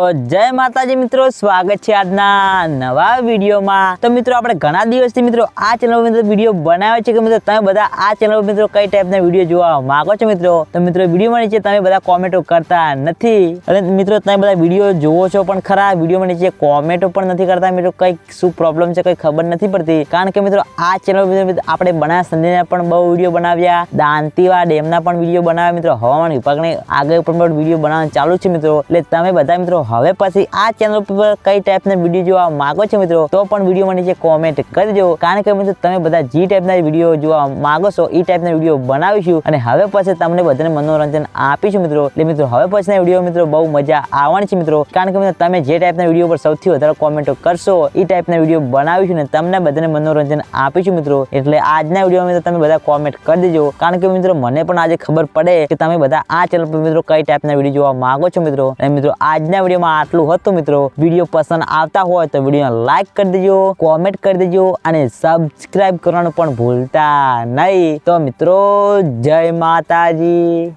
જય માતાજી મિત્રો, સ્વાગત છે આજના નવા વિડીયોમાં. તો મિત્રો, આપણે ઘણા દિવસથી મિત્રો આ ચેનલ મિત્રો વીડિયો બનાવ્યો છે કે મિત્રો તમે બધા આ ચેનલ મિત્રો કઈ ટાઈપના વીડિયો જોવા માંગો છો મિત્રો? તો મિત્રો વિડીયોમાં નીચે તમે બધા કોમેન્ટો કરતા નથી. અને મિત્રો, તમે બધા વીડિયો જોવો છો પણ ખરા વિડીયોમાં નીચે કોમેન્ટો પણ નથી કરતા મિત્રો. કંઈક શું પ્રોબ્લેમ છે, કંઈ ખબર નથી પડતી. કારણ કે મિત્રો, આ ચેનલ આપણે બનાવ્યા સંજયના પણ બહુ વીડિયો બનાવ્યા. દાંતીવા ડેમના પણ વીડિયો બનાવ્યા મિત્રો. હવામાન વિભાગને આગળ પણ વીડિયો બનાવવાનું ચાલુ છે મિત્રો. એટલે તમે બધા મિત્રો હવે પછી આ ચેનલ પર કઈ ટાઈપના વીડિયો જોવા માંગો છો મિત્રો, તો પણ વિડીયોમાં નીચે કોમેન્ટ કરજો કારણ કે મિત્રો, તમે બધા જે ટાઈપના વીડિયો જોવા માંગો છો એ ટાઈપના વીડિયો બનાવીશું. અને હવે પછી તમને બધાને મનોરંજન આપીશું મિત્રો. એટલે મિત્રો, હવે પછીના વીડિયો મિત્રો, બહુ મજા આવવાની છે મિત્રો. કારણ કે મિત્રો, તમે જે ટાઈપના વીડિયો પર સૌથી વધારે કોમેન્ટો કરશો એ ટાઈપના વીડિયો બનાવીશું ને તમને બધાને મનોરંજન આપીશું મિત્રો. એટલે આજના વીડિયો મિત્રો, તમે બધા કોમેન્ટ કરી દેજો. કારણ કે મિત્રો, મને પણ આજે ખબર પડે કે તમે બધા આ ચેનલ પર મિત્રો, કઈ ટાઈપના વીડિયો જોવા માંગો છો મિત્રો. અને મિત્રો, આજના વિડીયોમાં આટલું હતું મિત્રો. વીડિયો પસંદ આવતા હોય તો વીડિયો લાઈક કરી દેજો કોમેન્ટ કરી દેજો અને સબસ્ક્રાઈબ કરવાનું પણ ભૂલતા નહીં. તો મિત્રો, જય માતાજી.